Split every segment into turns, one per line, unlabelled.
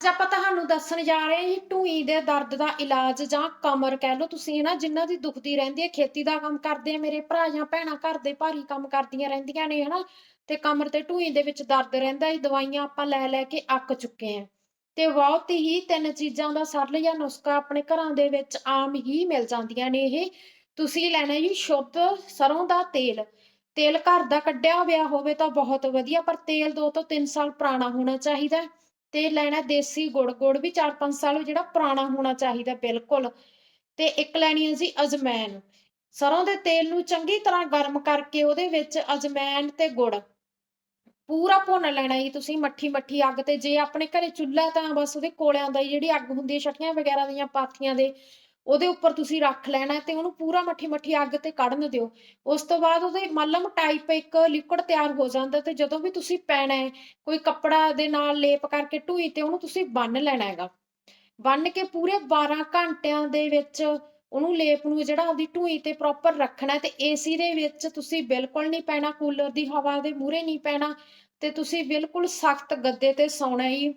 ਅੱਜ ਆਪਾਂ ਤੁਹਾਨੂੰ ਦੱਸਣ ਜਾ ਰਹੇ ਹਾਂ ਢੂਈ ਦੇ ਦਰਦ ਦਾ ਇਲਾਜ ਜਾਂ ਕਮਰ ਕਹਿ ਲਓ ਤੁਸੀਂ ਨਾ ਜਿਨ੍ਹਾਂ ਦੀ ਦੁਖਦੀ ਰਹਿੰਦੀ ਹੈ, ਖੇਤੀ ਦਾ ਕੰਮ ਕਰਦੇ ਆ ਮੇਰੇ ਭਰਾ ਜਾਂ ਭੈਣਾਂ ਘਰ ਦੇ ਭਾਰੀ ਕੰਮ ਕਰਦੀਆਂ ਰਹਿੰਦੀਆਂ ਨੇ ਹਨਾ, ਤੇ ਕਮਰ ਤੇ ਢੂਈ ਦੇ ਵਿੱਚ ਦਰਦ ਰਹਿੰਦਾ ਇਹ ਦਵਾਈਆਂ ਆਪਾਂ ਲੈ ਲੈ ਕੇ ਅੱਕ ਚੁੱਕੇ ਆ ਤੇ ਬਹੁਤ ਹੀ ਤਿੰਨ ਚੀਜ਼ਾਂ ਦਾ ਸਰਲ ਜਾਂ ਨੁਸਖਾ ਆਪਣੇ ਘਰਾਂ ਦੇ ਵਿੱਚ ਆਮ ਹੀ ਮਿਲ ਜਾਂਦੀਆਂ ਨੇ ਇਹ। ਤੁਸੀਂ ਲੈਣਾ ਜੀ ਸ਼ੁੱਧ ਸਰੋਂ ਦਾ ਤੇਲ। ਤੇਲ ਘਰ ਦਾ ਕੱਢਿਆ ਹੋਇਆ ਹੋਵੇ ਤਾਂ ਬਹੁਤ ਵਧੀਆ, ਪਰ ਤੇਲ 2 ਤੋਂ 3 ਸਾਲ ਪੁਰਾਣਾ ਹੋਣਾ ਚਾਹੀਦਾ। ਹੈ। ਤੇ ਲੈਣਾ ਦੇਸੀ ਗੁੜ ਗੁੜ ਵੀ 4-5 ਸਾਲ ਜਿਹੜਾ ਪੁਰਾਣਾ ਹੋਣਾ ਚਾਹੀਦਾ ਬਿਲਕੁਲ। ਤੇ ਇੱਕ ਲੈਣੀ ਹੈ ਜੀ ਅਜਮੈਨ। ਸਰੋਂ ਦੇ ਤੇਲ ਨੂੰ ਚੰਗੀ ਤਰ੍ਹਾਂ ਗਰਮ ਕਰਕੇ ਉਹਦੇ ਵਿੱਚ ਅਜਮੈਨ ਤੇ ਗੁੜ। ਪੂਰਾ ਭੁੰਨ ਲੈਣਾ ਜੀ ਤੁਸੀਂ ਮੱਠੀ ਮੱਠੀ ਅੱਗ ਤੇ। ਜੇ ਆਪਣੇ ਘਰੇ ਚੁੱਲ੍ਹਾ ਤਾਂ ਬਸ ਉਹਦੇ ਕੋਲਿਆਂ ਦਾ ਜਿਹੜੀ ਅੱਗ ਹੁੰਦੀ ਹੈ ਛਟੀਆਂ ਵਗੈਰਾ ਦੀਆਂ ਪਾਥੀਆਂ ਦੇ ਉਹਦੇ ਉੱਪਰ ਤੁਸੀਂ ਰੱਖ ਲੈਣਾ ਤੇ ਉਹਨੂੰ ਪੂਰਾ ਮੱਠੀ ਮੱਠੀ ਅੱਗ ਤੇ ਕੱਢਣ ਦਿਓ। ਉਸ ਤੋਂ ਬਾਅਦ ਉਹਦੇ ਮਲਮ ਟਾਈਪ ਇੱਕ ਲਿਕੁਇਡ ਤਿਆਰ ਹੋ ਜਾਂਦਾ ਤੇ ਜਦੋਂ ਵੀ ਤੁਸੀਂ ਪੈਣਾ ਹੈ, ਕੋਈ ਕੱਪੜਾ ਦੇ ਨਾਲ ਲੇਪ ਕਰਕੇ ਢੂਈ ਤੇ ਉਹਨੂੰ ਤੁਸੀਂ ਬੰਨ ਲੈਣਾ ਹੈਗਾ। ਬੰਨ ਕੇ ਪੂਰੇ 12 ਘੰਟਿਆਂ ਦੇ ਵਿੱਚ ਉਹਨੂੰ ਲੇਪ ਨੂੰ ਜਿਹੜਾ ਉਹਦੀ ਢੂਈ ਤੇ ਪ੍ਰੋਪਰ ਰੱਖਣਾ ਤੇ ਏਸੀ ਦੇ ਵਿੱਚ ਤੁਸੀਂ ਬਿਲਕੁਲ ਨਹੀਂ ਪੈਣਾ ਕੂਲਰ ਦੀ ਹਵਾ ਦੇ ਮੂਹਰੇ ਨਹੀਂ ਪੈਣਾ ਤੇ ਤੁਸੀਂ ਬਿਲਕੁਲ ਸਖਤ ਗੱਦੇ ਤੇ ਸੌਣਾ ਹੀ।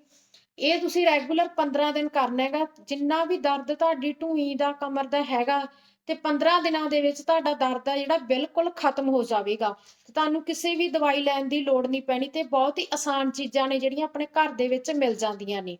ਇਹ ਤੁਸੀਂ ਰੈਗੂਲਰ 15 ਦਿਨ ਕਰਨਾ ਹੈਗਾ, ਜਿੰਨਾ ਵੀ ਦਰਦ ਤੁਹਾਡੀ ਢੂਈ ਦਾ, ਕਮਰ ਦਾ ਹੈਗਾ, ਤੇ 15 ਦਿਨਾਂ ਦੇ ਵਿੱਚ ਤੁਹਾਡਾ ਦਰਦ ਆ ਜਿਹੜਾ ਬਿਲਕੁਲ ਖਤਮ ਹੋ ਜਾਵੇਗਾ। ਤੁਹਾਨੂੰ ਕਿਸੇ ਵੀ ਦਵਾਈ ਲੈਣ ਦੀ ਲੋੜ ਨਹੀਂ ਪੈਣੀ ਤੇ ਬਹੁਤ ਹੀ ਆਸਾਨ ਚੀਜ਼ਾਂ ਨੇ ਜਿਹੜੀਆਂ ਆਪਣੇ ਘਰ ਦੇ ਵਿੱਚ ਮਿਲ ਜਾਂਦੀਆਂ ਨੇ।